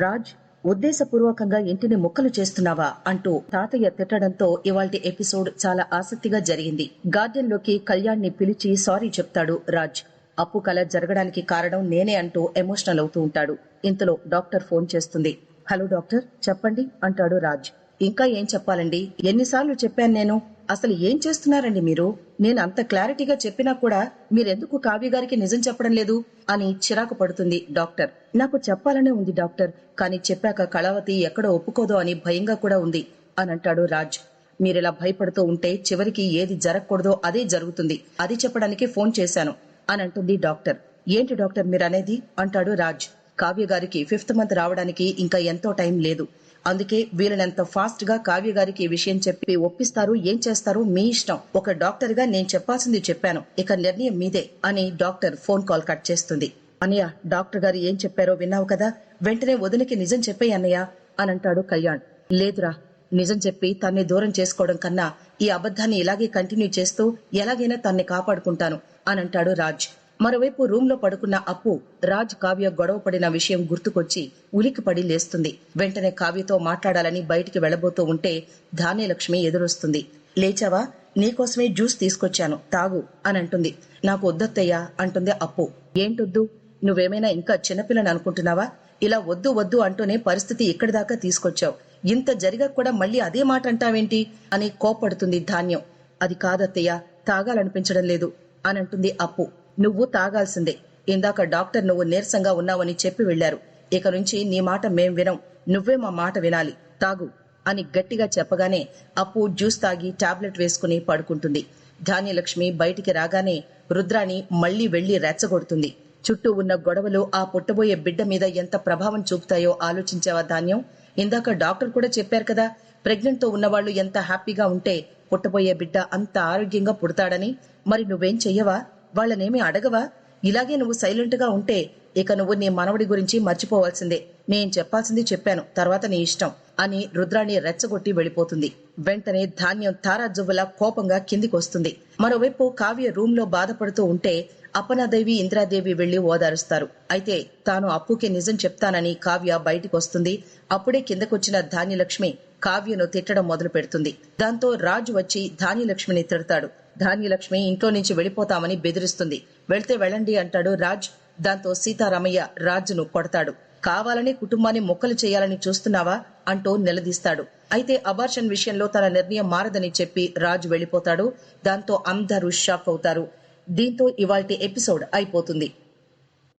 రాజ్ ఉద్దేశపూర్వకంగా ఇంటిని ముక్కలు చేస్తున్నావా అంటూ తాతయ్య తిట్టడంతో ఇవాల్టి ఎపిసోడ్ చాలా ఆసక్తిగా జరిగింది. గార్డెన్లోకి కళ్యాణ్ని పిలిచి సారీ చెప్తాడు రాజ్. అప్పు కల జరగడానికి కారణం నేనే అంటూ ఎమోషనల్ అవుతూ ఉంటాడు. ఇంతలో డాక్టర్ ఫోన్ చేస్తుంది. హలో డాక్టర్ చెప్పండి అంటాడు రాజ్. ఇంకా ఏం చెప్పాలండి? ఎన్నిసార్లు చెప్పాను నేను? అసలు ఏం చేస్తున్నారండి మీరు? నేను అంత క్లారిటీగా చెప్పినా కూడా మీరెందుకు కావ్య గారికి నిజం చెప్పడం లేదు అని చిరాకు పడుతుంది డాక్టర్. నాకు చెప్పాలనే ఉంది డాక్టర్ కానీ చెప్పాక కళావతి ఎక్కడో ఒప్పుకోదో అని భయంగా కూడా ఉంది అని అంటాడు రాజ్. మీరిలా భయపడుతూ ఉంటే చివరికి ఏది జరగకూడదో అదే జరుగుతుంది. అది చెప్పడానికి ఫోన్ చేశాను అని అంటుంది డాక్టర్. ఏంటి డాక్టర్ మీరనేది? అంటాడు రాజ్. కావ్య గారికి ఫిఫ్త్ మంత్ రావడానికి ఇంకా ఎంతో టైం లేదు. అందుకే వీళ్ళనంత ఫాస్ట్గా కావ్య గారికి ఈ విషయం చెప్పి ఒప్పిస్తారు ఏం చేస్తారు మీ ఇష్టం. ఒక డాక్టర్గా నేను చెప్పాల్సింది చెప్పాను. ఇక నిర్ణయం మీదే అని డాక్టర్ ఫోన్ కాల్ కట్ చేస్తుంది. అన్నయ్య డాక్టర్ గారు ఏం చెప్పారో విన్నావు కదా? వెంటనే వదినకి నిజం చెప్పే అన్నయ్య అని అంటాడు కళ్యాణ్. లేదురా నిజం చెప్పి తన్ని దూరం చేసుకోవడం కన్నా ఈ అబద్ధాన్ని ఇలాగే కంటిన్యూ చేస్తూ ఎలాగైనా తన్ని కాపాడుకుంటాను అని అంటాడు రాజ్. మరోవైపు రూమ్లో పడుకున్న అప్పు రాజ్ కావ్య గొడవ పడిన విషయం గుర్తుకొచ్చి ఉలిక్కిపడి లేస్తుంది. వెంటనే కావ్యతో మాట్లాడాలని బయటికి వెళ్ళబోతూ ఉంటే ధాన్యలక్ష్మి ఎదురొస్తుంది. లేచావా? నీకోసమే జ్యూస్ తీసుకొచ్చాను. తాగు అని అంటుంది నాకు వద్దత్తయ్యా అంటుంది అప్పు. ఏంటొద్దు? నువ్వేమైనా ఇంకా చిన్నపిల్లని అనుకుంటున్నావా? ఇలా వద్దు వద్దు అంటూనే పరిస్థితి ఇక్కడి దాకా తీసుకొచ్చావు. ఇంత జరిగా కూడా మళ్ళీ అదే మాట అంటావేంటి? అని కోపడుతుంది ధాన్యం. అది కాదత్తయ్య తాగాలనిపించడం లేదు అని అంటుంది అప్పు. నువ్వు తాగాల్సిందే. ఇందాక డాక్టర్ నువ్వు నీరసంగా ఉన్నావని చెప్పి వెళ్ళారు ఇక నుంచి నీ మాట మేం వినం. నువ్వే మా మాట వినాలి. తాగు అని గట్టిగా చెప్పగానే అప్పు జ్యూస్ తాగి టాబ్లెట్ వేసుకుని పడుకుంటుంది. ధాన్యలక్ష్మి బయటికి రాగానే రుద్రాని మళ్ళీ వెళ్ళి రెచ్చగొడుతుంది. చుట్టూ ఉన్న గొడవలు ఆ పుట్టబోయే బిడ్డ మీద ఎంత ప్రభావం చూపుతాయో ఆలోచించావా ధాన్యం? ఇందాక డాక్టర్ కూడా చెప్పారు కదా ప్రెగ్నెంట్తో ఉన్నవాళ్ళు ఎంత హ్యాపీగా ఉంటే పుట్టబోయే బిడ్డ అంత ఆరోగ్యంగా పుడతాడని. మరి నువ్వేం చెయ్యవా? వాళ్ళనేమి అడగవా? ఇలాగే నువ్వు సైలెంట్గా ఉంటే ఇక నువ్వు నీ మనవడి గురించి మర్చిపోవాల్సిందే. నేను చెప్పాల్సింది చెప్పాను. తర్వాత నీ ఇష్టం అని రుద్రాణి రెచ్చగొట్టి వెళ్ళిపోతుంది. వెంటనే ధాన్యం తారాజువ్వలా కోపంగా కిందికొస్తుంది. మరోవైపు కావ్య రూమ్లో బాధపడుతూ ఉంటే అపనాదేవి ఇంద్రాదేవి వెళ్ళి ఓదారుస్తారు. అయితే తాను అప్పుకి నిజం చెప్తానని కావ్య బయటికి వస్తుంది అప్పుడే కిందకొచ్చిన ధాన్యలక్ష్మి కావ్యను తిట్టడం మొదలు పెడుతుంది. దాంతో రాజు వచ్చి ధాన్యలక్ష్మిని తిడతాడు. ధాన్యలక్ష్మి ఇంట్లో నుంచి వెళ్ళిపోతామని బెదిరిస్తుంది. వెళ్తే వెళ్ళండి అంటాడు రాజ్. దాంతో సీతారామయ్య రాజును కొడతాడు. కావాలని కుటుంబాన్ని మొక్కలు చేయాలని చూస్తున్నావా? అంటూ నిలదీస్తాడు. అయితే అబార్షన్ విషయంలో తన నిర్ణయం మారదని చెప్పి రాజు వెళ్ళిపోతాడు దాంతో అందరూ షాక్ అవుతారు. దీంతో ఇవాల్టి ఎపిసోడ్ అయిపోతుంది.